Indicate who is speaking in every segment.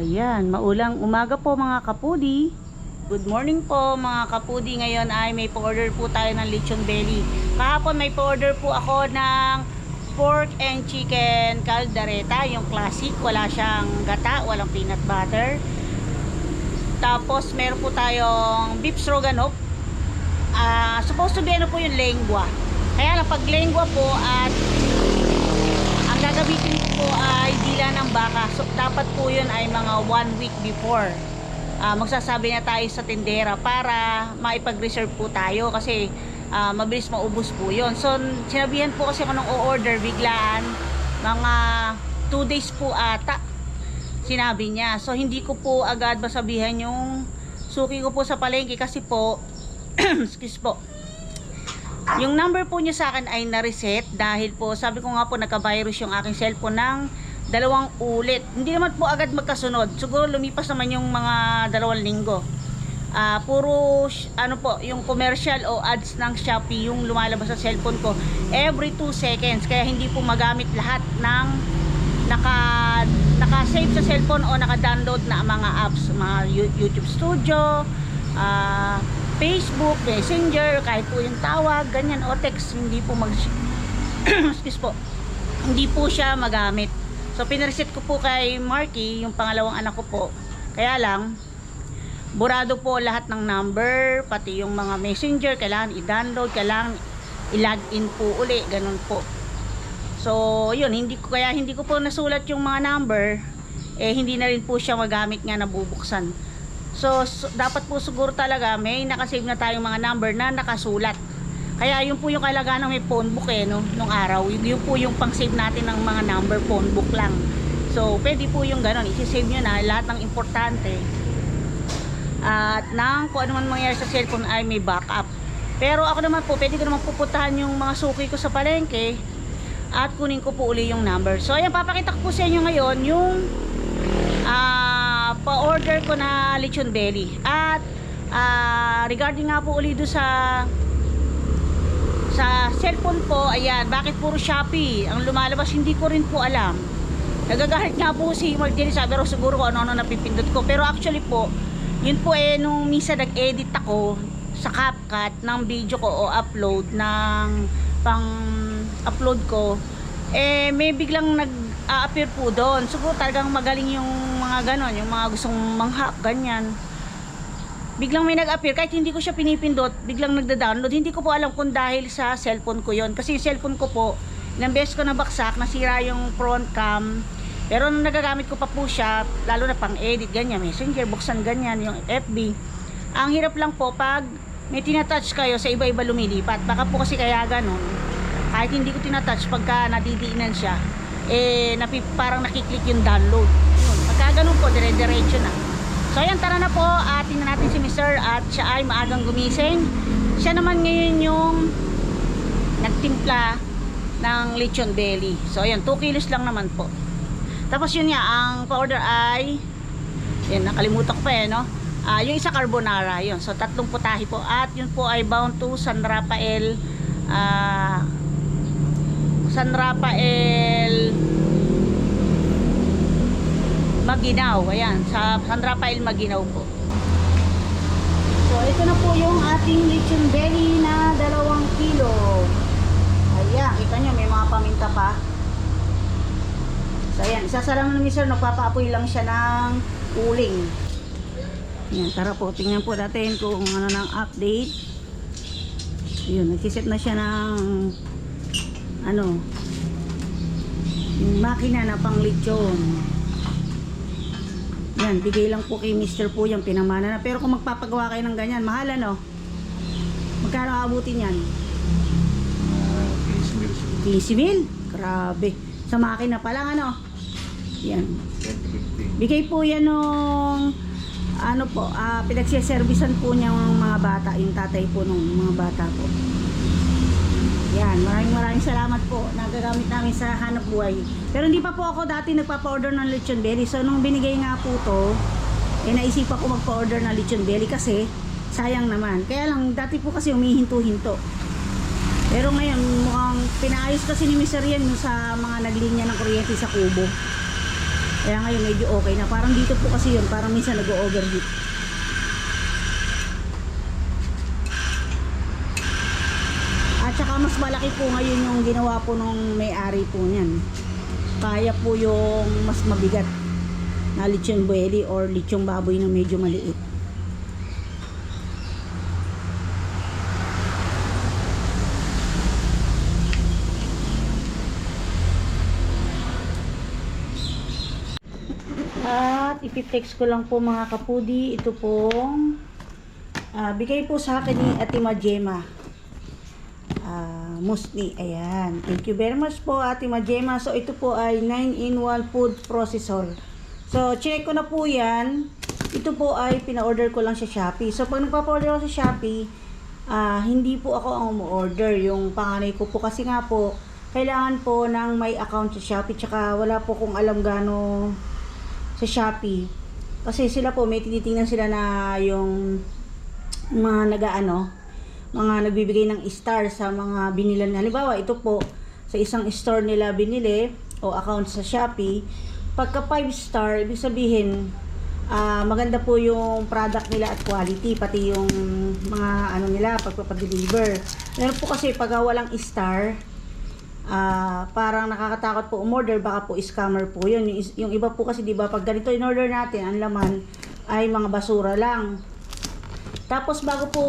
Speaker 1: Ayan, maulang umaga po mga kapudi. Good morning po mga kapudi. Ngayon ay may po-order po tayo ng lechon belly. Kahapon may po-order po ako ng pork and chicken caldereta, yung classic. Wala siyang gata, walang peanut butter. Tapos meron po tayong beef stroganoff. Ah, supposed to be ano po yung lengua. Kaya lang pag lengua po at ang gagamitin ko po ay dila ng baka. So, dapat po yun ay mga one week before. Ah, magsasabi na tayo sa tindera para maipag-reserve po tayo kasi ah, mabilis maubos po yun. So, sinabihan po kasi ako ng o-order biglaan mga 2 days po ata sinabi niya. So, hindi ko po agad masabihan yung suki ko po sa palengke kasi po excuse po yung number po niya sa akin ay na-reset dahil po sabi ko nga po nagka-virus yung aking cellphone ng dalawang ulit. Hindi naman po agad magkasunod. Siguro lumipas naman yung mga dalawang linggo. Ah, puro ano po, yung commercial o ads ng Shopee yung lumalabas sa cellphone ko every 2 seconds. Kaya hindi po magamit lahat ng naka naka-save sa cellphone o naka-download na mga apps, mga YouTube Studio, ah, Facebook, Messenger, kahit po yung tawag, ganyan, o text, hindi po mag excuse po, hindi po siya magamit. So, pinreset ko po kay Marky, yung pangalawang anak ko po. Kaya lang, burado po lahat ng number, pati yung mga messenger, kailangan i-download, kailangan i-login po uli, ganun po. So, yun, hindi ko, kaya hindi ko po nasulat yung mga number, eh, hindi na rin po siya magamit nga nabubuksan. So, so, dapat po siguro talaga may nakasave na tayong mga number na nakasulat. Kaya yun po yung kailangan ng may phone book eh, no, nung araw. Yun, yun po yung pang-save natin ng mga number phone book lang. So, pwede po yung ganun. Isi-save nyo na lahat ng importante. At nang kung ano man mangyari sa cellphone ay may backup. Pero ako naman po, pwede ko naman pupuntahan yung mga suki ko sa palengke at kunin ko po uli yung number. So, ayan, papakita ko po sa inyo ngayon yung ah pa-order ko na lechon belly. At ah, regarding nga po uli do sa cellphone po, ayan, bakit puro Shopee ang lumalabas, hindi ko rin po alam. Nagagalit nga po si Martin, sabi ro siguro kung ano-ano napipindot ko. Pero actually po, yun po eh, nung misa nag-edit ako sa CapCut ng video ko o upload ng pang upload ko, eh may biglang nag-a-appear po doon. Siguro talagang magaling yung mga ganon, yung mga gustong manghap, ganyan biglang may nag-appear kahit hindi ko siya pinipindot biglang nagda-download. Hindi ko po alam kung dahil sa cellphone ko yon kasi yung cellphone ko po ilang beses ko nabaksak nasira yung front cam. Pero nung nagagamit ko pa po siya lalo na pang edit ganyan messenger buksan ganyan yung FB ang hirap lang po pag may tinatouch kayo sa iba-iba lumilipat. Baka po kasi kaya ganun. Kahit hindi ko tinatouch pagka nadidiinan siya eh napi, parang nakiklik yung download. Yun, pagka ganun po dire-diretso na So ayan, tara na po at tingnan natin si Mr. at siya ay maagang gumising. Siya naman ngayon yung nagtimpla ng lechon belly. So ayan, 2 kilos lang naman po. Tapos yun nga, ang pa-order ay yan, nakalimutan ko pa eh, no? Ah, yung isa carbonara, yun. So tatlong putahe po at yun po ay bound to San Rafael ah San Rafael Maginaw. Ayan, sa San Rafael Maginaw po. So, ito na po yung ating lechon belly na dalawang kilo. Ayan, kita nyo, may mga paminta pa. So, ayan, isasara mo ni Sir, nagpapaapoy lang siya ng uling. Ayan, tara po, tingnan po natin kung ano ng update. Ayun, nagsiset na siya ng ano, makina na pang lechon. Yan, bigay lang po kay Mr. po yung pinamana na. Pero kung magpapagawa kayo ng ganyan, mahal ano? Magkano aabutin yan? 15 mil? Grabe. Sa makina pa lang ano? Yan. Bigay po yan nung ano po, ah, pinagsiservisan po niya mga bata, yung tatay po nung mga bata po. Yan, maraming maraming salamat po. Nagagamit namin sa hanap buhay. Pero hindi pa po ako dati nagpapa-order ng lechon belly. So nung binigay nga po to, eh naisipan ko magpa-order ng lechon belly kasi sayang naman. Kaya lang dati po kasi humihinto-hinto. Pero ngayon mukhang pinaayos kasi ni Mr. Yan sa mga naglinya ng kuryente sa kubo. Kaya ngayon medyo okay na. Parang dito po kasi yun, parang minsan nag-overheat. At saka mas malaki po ngayon yung ginawa po nung may-ari po niyan. Kaya po yung mas mabigat na lechon buweli or lechong baboy na medyo maliit. At ipitext ko lang po mga kapudi, ito pong ah, bigay po sa akin ni Ate Majema. Musli, ayan. Thank you very much po Ate Majema. So ito po ay 9-in-1 food processor. So check ko na po yan. Ito po ay pina-order ko lang sa Shopee. So pag nagpa-order ako sa Shopee, ah, hindi po ako ang umu-order. Yung panganay ko po kasi nga po, kailangan po ng may account sa Shopee. Tsaka wala po kong alam gano sa Shopee. Kasi sila po, may tinitingnan sila na yung mga nagaano, mga nagbibigay ng star sa mga binilan. Halimbawa, ito po, sa isang store nila binili o account sa Shopee, pagka 5 star, ibig sabihin, ah, maganda po yung product nila at quality, pati yung mga ano nila, pagpapadeliver. Meron po kasi pag walang star, ah parang nakakatakot po umorder baka po scammer po yun yung, yung iba po kasi di ba pag ganito in order natin ang laman ay mga basura lang tapos bago po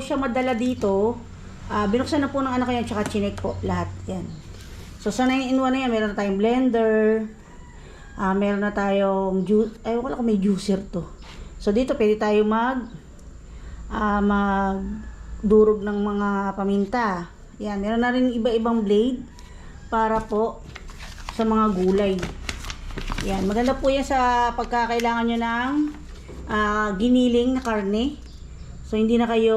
Speaker 1: siya madala dito ah binuksan na po ng anak ko yan tsaka chinek po lahat yan so sa 9 in 1 na yan meron na tayong blender ah meron na tayong juice ay wala ko may juicer to so dito pwede tayo mag ah mag durog ng mga paminta yan meron na rin iba-ibang blade para po sa mga gulay. Yan, maganda po yan sa pagkakailangan nyo ng ah, giniling na karne. So, hindi na kayo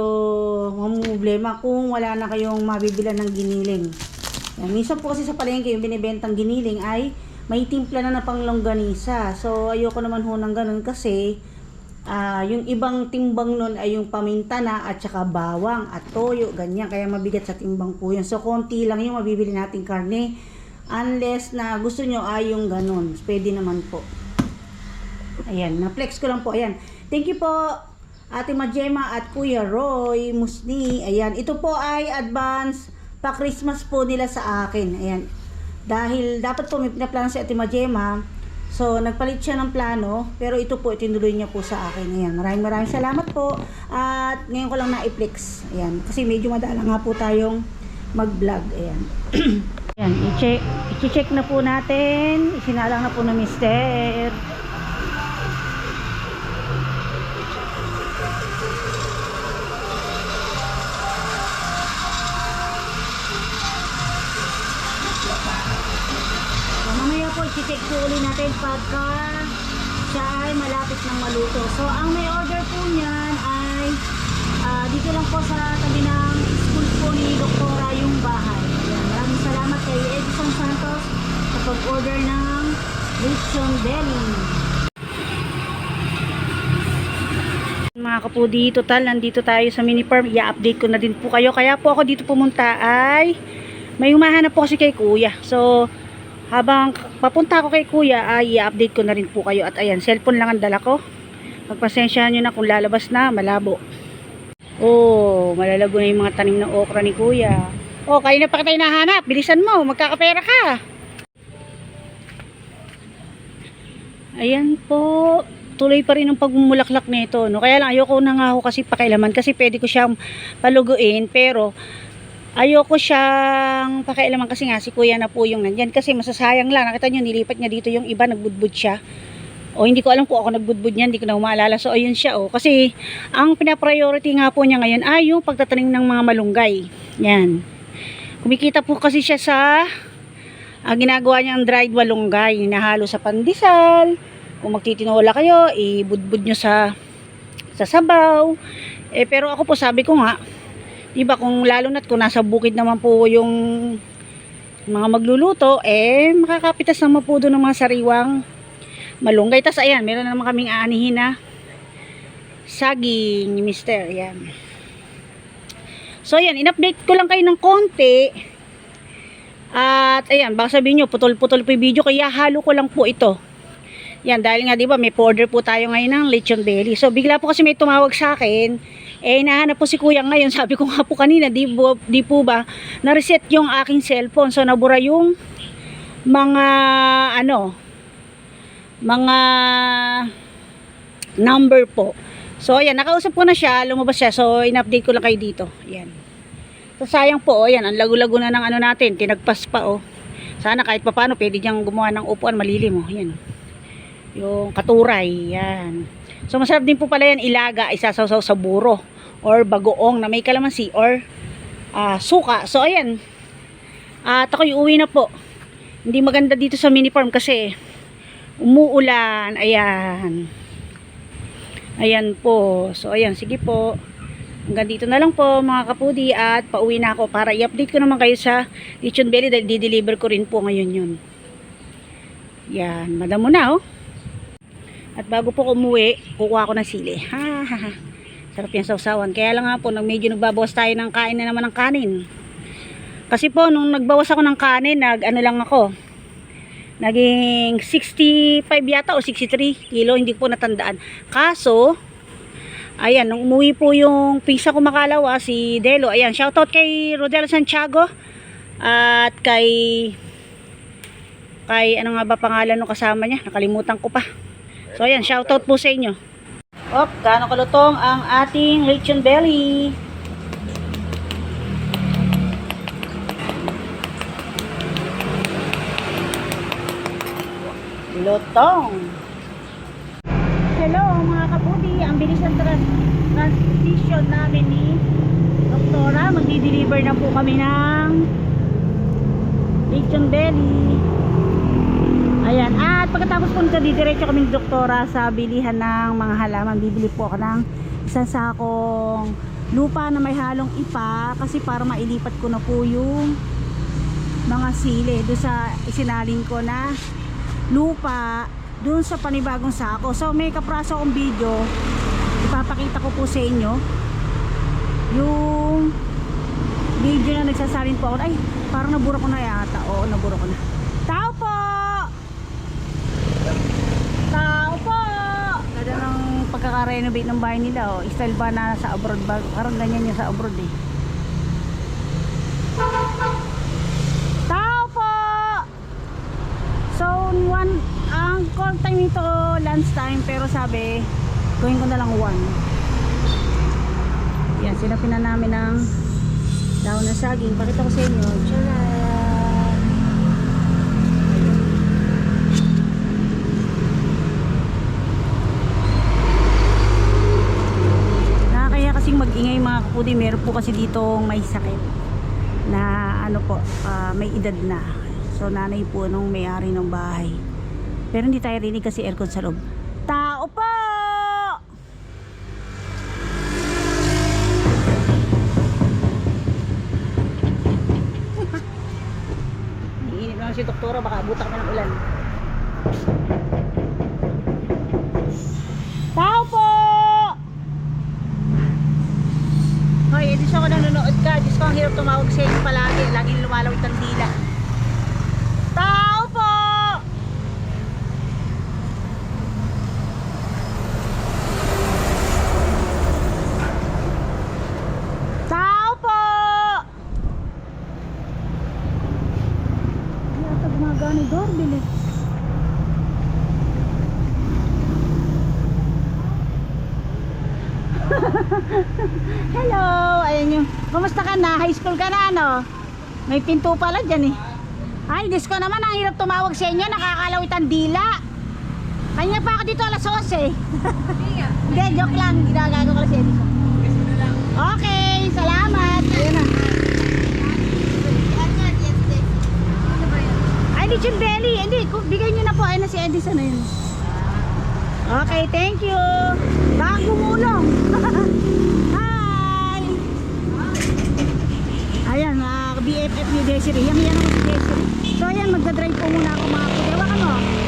Speaker 1: problema kung wala na kayong mabibilan ng giniling. Yan, minsan po kasi sa palengke yung binibentang giniling ay may timpla na na pang longganisa. So, ayoko naman ho ng ganun kasi ah, yung ibang timbang nun ay yung paminta na at saka bawang at toyo, ganyan. Kaya mabigat sa timbang po yun. So, konti lang yung mabibili nating karne. Unless na gusto nyo ay yung ganun. Pwede naman po. Ayan, na-flex ko lang po. Ayan. Thank you po, Ate Majema at Kuya Roy Musni. Ayan, ito po ay advance pa-Christmas po nila sa akin. Ayan. Dahil dapat po may pinaplano si Ate Majema. So, nagpalit siya ng plano. Pero ito po, itinuloy niya po sa akin. Ayan, maraming maraming salamat po. At ngayon ko lang na-flex. Ayan, kasi medyo madala nga po tayong mag-vlog. Ayan. Ayan, i-check, i-check na po natin. Isinalang na po ng mister. Uli natin pagka siya ay malapit ng maluto. So, ang may order po niyan ay ah, dito lang po sa tabi ng school po ni Doktora yung bahay. Ayan, maraming salamat kay Edison Santos sa pag-order ng Lechon Belly. Mga kapudi, total, nandito tayo sa mini farm. I-update ko na din po kayo. Kaya po ako dito pumunta ay may humahanap po kasi kay kuya. So, habang papunta ako kay kuya, ay i-update ko na rin po kayo. At ayan, cellphone lang ang dala ko. Pagpasensyahan nyo na kung lalabas na, malabo. Oh, malalago na yung mga tanim ng okra ni kuya. Oh, kayo na pa kita hinahanap. Bilisan mo, magkakapera ka. Ayan po. Tuloy pa rin ang pagmumulaklak nito. No? Kaya lang ayoko na nga ako kasi pakialaman kasi pwede ko siyang paluguin pero ayoko siyang pakialaman kasi nga si kuya na po yung nandyan kasi masasayang lang. Nakita nyo nilipat niya dito yung iba nagbudbud siya. O hindi ko alam kung ako nagbudbud niyan, hindi ko na maalala. So ayun siya oh. Kasi ang pinapriority nga po niya ngayon ay yung pagtatanim ng mga malunggay. Yan. Kumikita po kasi siya sa ang ginagawa niyang dried malunggay, hinahalo sa pandesal. Kung magtitinola kayo, ibudbud nyo sa sa sabaw. Eh pero ako po sabi ko nga, 'di ba kung lalo na't kung nasa bukid naman po yung mga magluluto, eh makakapitas naman po doon ng mga sariwang malunggay. Tas ayan, meron na naman kaming aanihin na saging ni Mister. Ayan. So ayan, in-update ko lang kayo ng konti. At ayan, baka sabihin nyo, putol-putol po yung video, kaya halo ko lang po ito. Yan, dahil nga 'di ba may order po tayo ngayon ng lechon belly. So bigla po kasi may tumawag sa akin. Eh nahanap po si Kuya ngayon. Sabi ko nga po kanina, di, po, di po ba na-reset yung aking cellphone. So nabura yung mga ano mga number po. So ayan, nakausap ko na siya, lumabas siya. So in-update ko lang kayo dito. Ayan. So sayang po, ayan, ang lago-lago na ng ano natin, tinagpas pa oh. Sana kahit papaano pwede diyang gumawa ng upuan malilim oh. Ayan. Yung katuray, yan. So masarap din po pala yan ilaga, isasawsaw sa buro or bagoong na may kalamansi or ah, suka. So ayan. At ako uwi na po. Hindi maganda dito sa mini farm kasi umuulan. Ayan. Ayan po. So ayan, sige po. Hanggang dito na lang po mga kapudi at pauwi na ako para i-update ko naman kayo sa lechon belly dahil di-deliver ko rin po ngayon yun. Yan, madamo na oh. At bago po umuwi, kukuha ko ng sili. Ha, ha, ha. Sarap yung sausawan. Kaya lang nga po, nag medyo nagbabawas tayo ng kain na naman ng kanin. Kasi po, nung nagbawas ako ng kanin, nag ano lang ako, naging 65 yata o 63 kilo, hindi po natandaan. Kaso, ayan, nung umuwi po yung pisa ko makalawa, si Delo, ayan, shoutout kay Rodel Santiago, at kay, kay, ano nga ba pangalan ng kasama niya, nakalimutan ko pa. So ayan, shoutout po sa inyo. Op, gaano kalutong ang ating lechon belly. Lutong. Hello mga kabudi, ang bilis ng trans transition namin ni Doktora. Magdi-deliver na po kami ng lechon belly. At pagkatapos po nito, didiretso kami ni Doktora sa bilihan ng mga halaman. Bibili po ako ng isang sakong lupa na may halong ipa kasi para mailipat ko na po yung mga sili doon sa isinalin ko na lupa doon sa panibagong sako. So may kapraso akong video ipapakita ko po sa inyo yung video na nagsasalin po ako ay parang nabura ko na yata oo nabura ko na tao po tao po. Ganda ng pagkaka-renovate ng bahay nila oh. style ba na sa abroad ba? Parang ganyan yung sa abroad eh. Tao po! So one ang call time nito lunch time pero sabi gawin ko na lang one. Yan sinapin na namin ng dahon ng saging. Pakita ko sa inyo. Tcharan! Mga kapudi meron po kasi dito may sakit na ano po ah, may edad na. So nanay po nung may-ari ng bahay. Pero hindi tayo rinig kasi aircon sa loob. Tao po! Iinip naman si doktora, baka abutan kami ng ulan. Tao po! Hoy, edi siya ko nanonood ka. Diyos ko, ang hirap tumawag sa inyo palagi. Laging lumalawit ang dila. Tao po! Tao po! Ay, ata gumagana yung doorbell eh. Hello! Ayan yung, kumusta ka na? High school ka na ano? May pinto pala dyan eh. Ay, Diyos naman, ang hirap tumawag sa inyo, nakakalawit ang dila. Kanya pa ako dito alas 11. Hindi, joke lang. Ginagago ko lang si Edison. Okay, salamat. Ayan na. Ay, lechon belly. Hindi, bigay niyo na po. Ayun na si Edison na yun. Okay, thank you. Baka gumulong. Ayan, uh, BFF ni Desiree. Yang yan ang si Desiree. So, ayan, magdadrive po muna ako mga kuya. Hawakan mo.